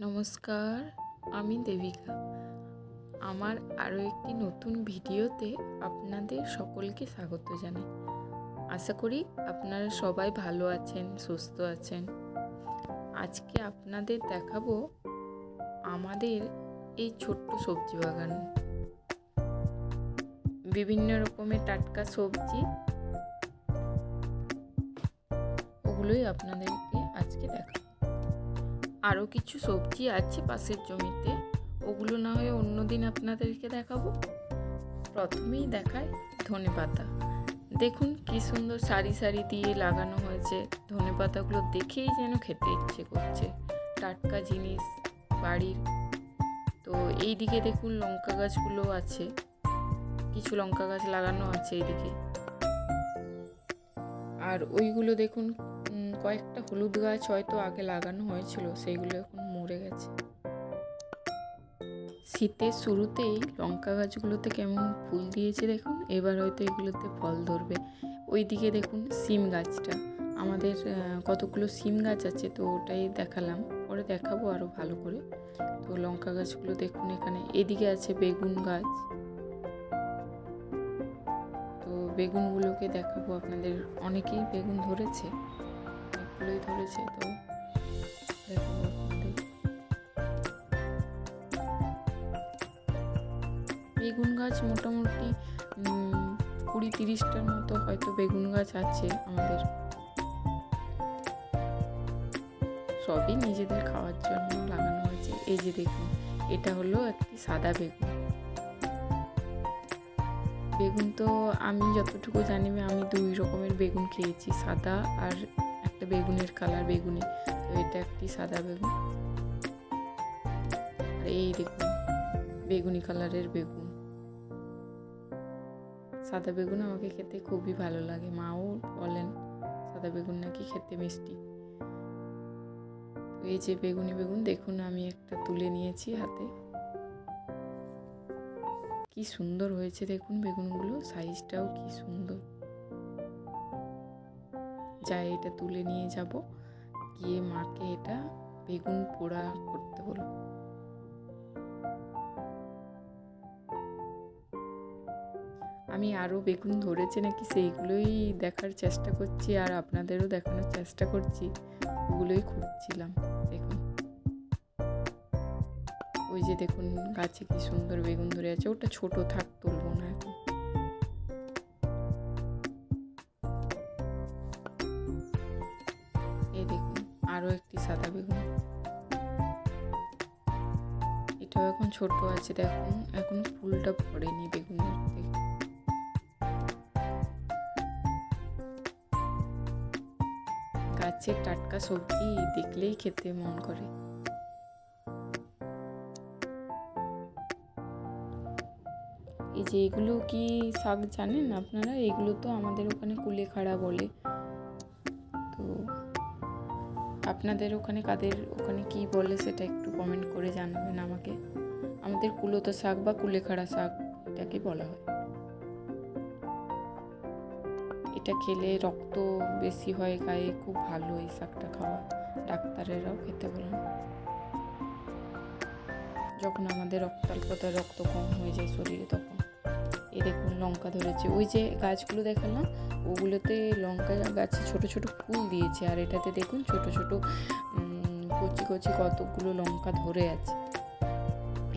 নমস্কার, আমি দেবিকা। আমার আরও একটি নতুন ভিডিওতে আপনাদের সকলকে স্বাগত জানাই। আশা করি আপনারা সবাই ভালো আছেন, সুস্থ আছেন। আজকে আপনাদের দেখাবো আমাদের এই ছোট্ট সবজি বাগান। বিভিন্ন রকমের টাটকা সবজি। ওগুলোই আপনাদেরকে আজকে দেখাবো। আরও কিছু সবজি আছে পাশের জমিতে। ওগুলো না হয়ে অন্য দিন আপনাদেরকে দেখাবো। প্রথমেই দেখায় ধনে পাতা। দেখুন কি সুন্দর সারি সারি দিয়ে লাগানো হয়েছে। ধনে পাতাগুলো দেখেই যেন খেতে ইচ্ছে করছে। টাটকা জিনিস, বাড়ির। তো এই দিকে দেখুন লঙ্কা গাছগুলো আছে। কিছু লঙ্কা গাছ লাগানো আছে এইদিকে। আর ওইগুলো দেখুন কয়েকটা হলুদ গাছ হয়তো আগে লাগানো হয়েছিল সেইগুলো এখন মরে গেছে। শীতের শুরুতেই লঙ্কা গাছগুলোতে কেমন ফুল দিয়েছে দেখুন, এবার হয়তো এগুলোতে ফল ধরবে। ওইদিকে দেখুন সিম গাছটা, আমাদের কতগুলো সিম গাছ আছে তো ওটাই দেখালাম, পরে দেখাবো আরও ভালো করে। তো লঙ্কা গাছগুলো দেখুন এখানে, এদিকে আছে বেগুন গাছ। তো বেগুনগুলোকে দেখাবো, আপনাদের অনেকেই বেগুন ধরেছে। অনেকগুলোই ধরেছে, তো বেগুন গাছ মোটামুটি কুড়ি তিরিশটার মতো হয়তো বেগুন গাছ আছে আমাদের। সবই নিজেদের খাওয়ার জন্য লাগানো হয়েছে। এই যে দেখুন, এটা হলো একটি সাদা বেগুন। বেগুন তো আমি যতটুকু জানি, আমি দুই রকমের বেগুন খেয়েছি, সাদা আর একটা বেগুনের কালার, বেগুনি। তো এটা একটি সাদা বেগুন। আর এই দেখুন, বেগুনি কালারের বেগুন। সাদা বেগুন আমাকে খেতে খুবই ভালো লাগে। মাও বলেন সাদা বেগুন নাকি খেতে মিষ্টি। তো এই যে বেগুনি বেগুন, দেখুন আমি একটা তুলে নিয়েছি হাতে। কি সুন্দর হয়েছে দেখুন বেগুনগুলো, সাইজটাও কি সুন্দর। যাই এটা তুলে নিয়ে যাব। গিয়ে মাকে এটা বেগুন পোড়া করতে বলব। আমি আরও বেগুন ধরেছে নাকি সেইগুলোই দেখার চেষ্টা করছি আর আপনাদেরও দেখানোর চেষ্টা করছি। ওগুলোই খুঁজছিলাম, দেখুন। ওই যে দেখুন, গাছে কি সুন্দর বেগুন ধরে আছে। ওটা ছোট থাক, তুলবো না এখন। ছোট আছে দেখুন, এখন ফুলটা পড়েনি বেগুনের দেখুন গাছের টাটকা সবজি দেখলেই খেতে মন করে। এই যে এগুলো কি শাক জানেন আপনারা? এগুলো তো আমাদের ওখানে কুলেখাড়া বলে। তো আপনাদের ওখানে কাদের, ওখানে কি বলে সেটা একটু কমেন্ট করে জানাবেন আমাকে। আমাদের কুলোতো শাক বা কুলেখাড়া শাক, এটাকে বলা হয়। এটা খেলে রক্ত বেশি হয় গায়ে, খুব ভালো এই শাকটা খাওয়া। ডাক্তারেরাও খেতে বলেন। যখন আমাদের রক্তাল্পতা রক্ত কম হয়ে যায় শরীরে তখন। এই দেখুন লঙ্কা ধরেছে। ওই যে গাছগুলো দেখালাম ওগুলোতে লঙ্কা গাছে ছোট ছোট ফুল দিয়েছে। আর এটাতে দেখুন ছোট ছোট কচি কচি কতগুলো লঙ্কা ধরে আছে।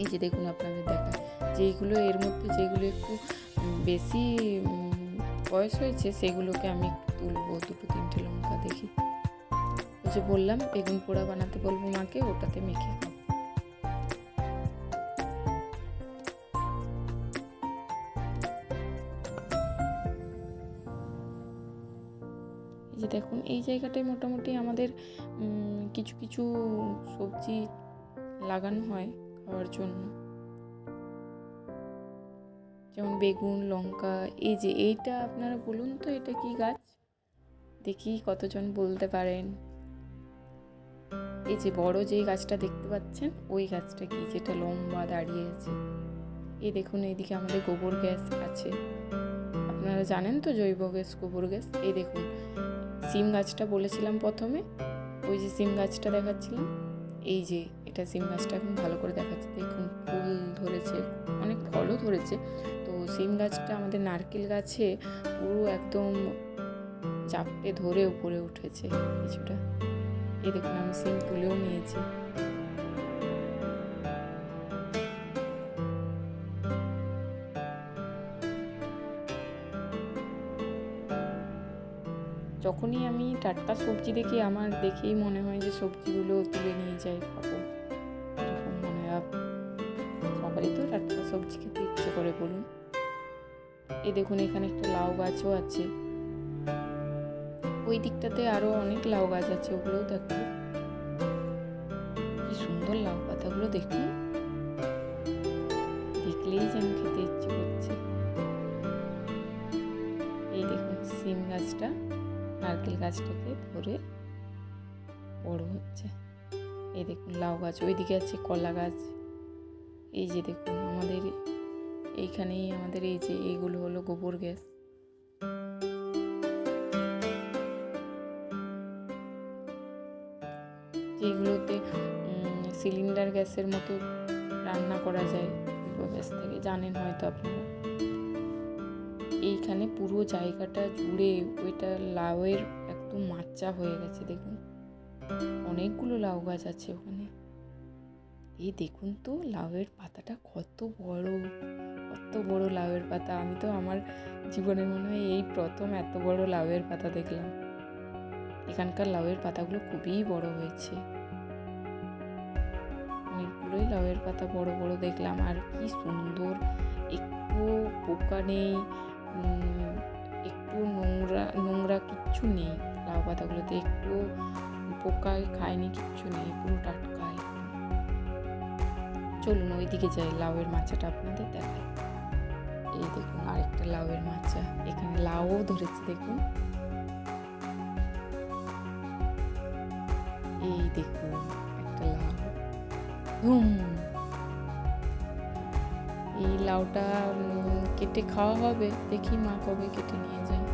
এই যে দেখুন আপনাদের দেখা যেইগুলো এর মধ্যে যেগুলো একটু বেশি বয়স হয়েছে, সেগুলোকে আমি তুলবো। দুটো, তিনটে লঙ্কা দেখি। ওই যে বললাম, বেগুন পোড়া বানাতে বলব মাকে, ওটাতে মেখে যে দেখুন, এই জায়গাটায় মোটামুটি আমাদের কিছু কিছু সবজি লাগানো হয়। খাওয়ার জন্য। যেমন বেগুন, লঙ্কা, এই যে এইটা আপনারা বলুন তো, এটা কি গাছ? দেখি কতজন বলতে পারেন। এই যে বড় যেই গাছটা দেখতে পাচ্ছেন, ওই গাছটা কি, যেটা লম্বা দাঁড়িয়ে আছে এই দেখুন, এইদিকে আমাদের গোবর গ্যাস আছে। আপনারা জানেন তো জৈব গ্যাস, গোবর গ্যাস? এই দেখুন, সিম গাছটা বলেছিলাম প্রথমে, ওই যে সিম গাছটা দেখাচ্ছিলাম। এই যে এটা সিম গাছটা এখন ভালো করে দেখাচ্ছে, দেখুন ফুল ধরেছে, অনেক ফলও ধরেছে। তো সিম গাছটা আমাদের নারকেল গাছে পুরো একদম চাপটে ধরে উপরে উঠেছে কিছুটা। এই দেখুন, আমি সিম তুলেও নিয়েছি। যখনই আমি টাটকা সবজি দেখি আমার দেখেই মনে হয় যে সবজিগুলো তুলে নিয়ে যাই খাব। এরকম মনে হয় সবারই তো টাটকা সবজি খেতে ইচ্ছে করে বলুন। এই দেখুন, এখানে একটা লাউ গাছও আছে। ওই দিকটাতে আরও অনেক লাউ গাছ আছে, ওগুলোও দেখো। কি সুন্দর লাউ পাতাগুলো দেখুন। দেখলেই যেন খেতে ইচ্ছে করছে। এই দেখুন, সিম গাছটা। নারকেল গাছটাকে ধরে বড় হচ্ছে। এই দেখুন, লাউ গাছ, ওইদিকে আছে কলা গাছ। এই যে দেখুন, আমাদের এইখানেই আমাদের এই যে এইগুলো হলো গোবর গ্যাস। যেগুলোতে সিলিন্ডার গ্যাসের মতো রান্না করা যায়, গোবর গ্যাস থেকে। জানেন হয়তো আপনারা। এইখানে পুরো জায়গাটা জুড়ে ওইটা লাউয়ের একদম মাচা হয়ে গেছে, দেখুন। অনেকগুলো লাউ গাছ আছে ওখানে। এই দেখুন তো, লাউয়ের পাতাটা কত বড় কত বড় লাউয়ের পাতা। আমি তো আমার জীবনে মনে হয় এই প্রথম এত বড় লাউয়ের পাতা দেখলাম। এখানকার লাউয়ের পাতাগুলো খুবই বড় হয়েছে। অনেকগুলোই লাউয়ের পাতা বড় বড় দেখলাম, আর কি সুন্দর। একটু পোকা নেই একটু নোংরা নোংরা কিচ্ছু নেই। লাউ পাতাগুলোতে একটু পোকায় খায়নি, কিচ্ছু নেই, পুরো টাটকা একদম। চলুন ওইদিকে যাই, লাউয়ের মাচাটা আপনাদের দেখাই। এই দেখুন, আরেকটা লাউয়ের মাচা। এখানে লাউও ধরেছে, দেখুন। এই দেখুন, একটা লাউ। হুম এই লাউটা কেটে খাওয়া হবে। দেখি মা কবে কেটে নিয়ে যায়।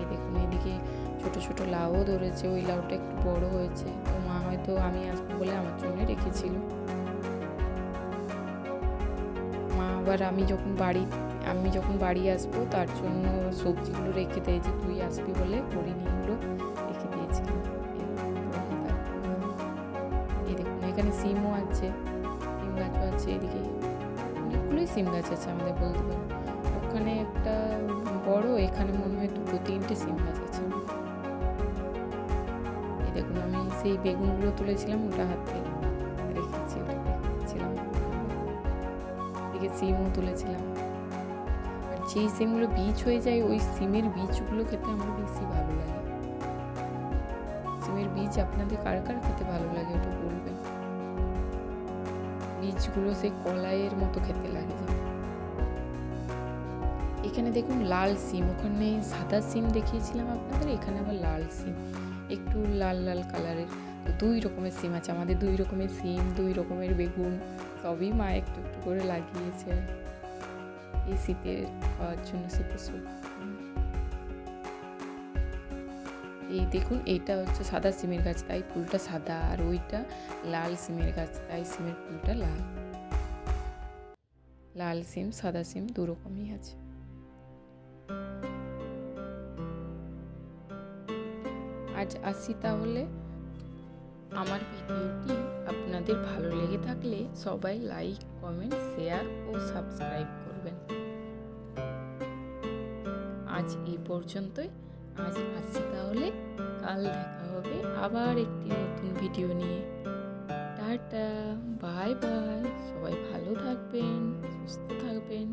এই দেখুন এদিকে ছোট ছোট লাউও ধরেছে। ওই লাউটা একটু বড় হয়েছে। তো মা হয়তো আমি আসব বলে আমার জন্য রেখেছিল। মা আবার আমি যখন বাড়ি, আমি যখন বাড়ি আসব, তার জন্য সবজিগুলো রেখে দেয় যে, তুই আসবি বলে করিনি এগুলো রেখে দিয়েছিল এই দেখুন, এখানে সিমও আছে। গাছও আছে এদিকে। অনেকগুলোই সিম গাছ আছে আমাদের বলতে পারেন ওখানে একটা বড়, এখানে মনে হয় দুটো, তিনটে সিম গাছ আছে। এই দেখুন, আমি সেই বেগুনগুলো তুলেছিলাম, ওটা হাতে রেখেছি, ওটা দেখছিলাম। এদিকে সিমও তুলেছিলাম। আর যেই সিমগুলো বীজ হয়ে যায়, ওই সিমের বীজগুলো খেতে আমার বেশি ভালো লাগে। সিমের বীজ আপনাদের কার কার খেতে ভালো লাগে, ওটা বলবেন? বীজগুলো সেই কলাইয়ের মতো খেতে লাগে এখানে দেখুন লাল সিম, ওখানে সাদা সিম দেখিয়েছিলাম আপনাদের, এখানে আবার লাল সিম, একটু লাল লাল কালারের। দুই রকমের সিম আছে, আমাদের দুই রকমের সিম, দুই রকমের বেগুন, সবই মা একটু একটু করে লাগিয়েছে। এই শীতের খাওয়ার জন্য শীতের সবজি এই দেখুন, এইটা হচ্ছে সাদা সিমের গাছ, তাই ফুলটা সাদা, আর ওইটা লাল সিমের গাছ, তাই সিমের ফুলটা লাল। লাল সিম, সাদা সিম, দু রকমই আছে। আজ আসি তাহলে। আমার ভিডিওটি আপনাদের ভালো লেগে থাকলে সবাই লাইক, কমেন্ট, শেয়ার ও সাবস্ক্রাইব করবেন। আজ এই পর্যন্তই। আজ আসি কাল দেখা হবে আবার একটি নতুন ভিডিও নিয়ে। টাটা, বাই বাই, সবাই ভালো থাকবেন, সুস্থ থাকবেন।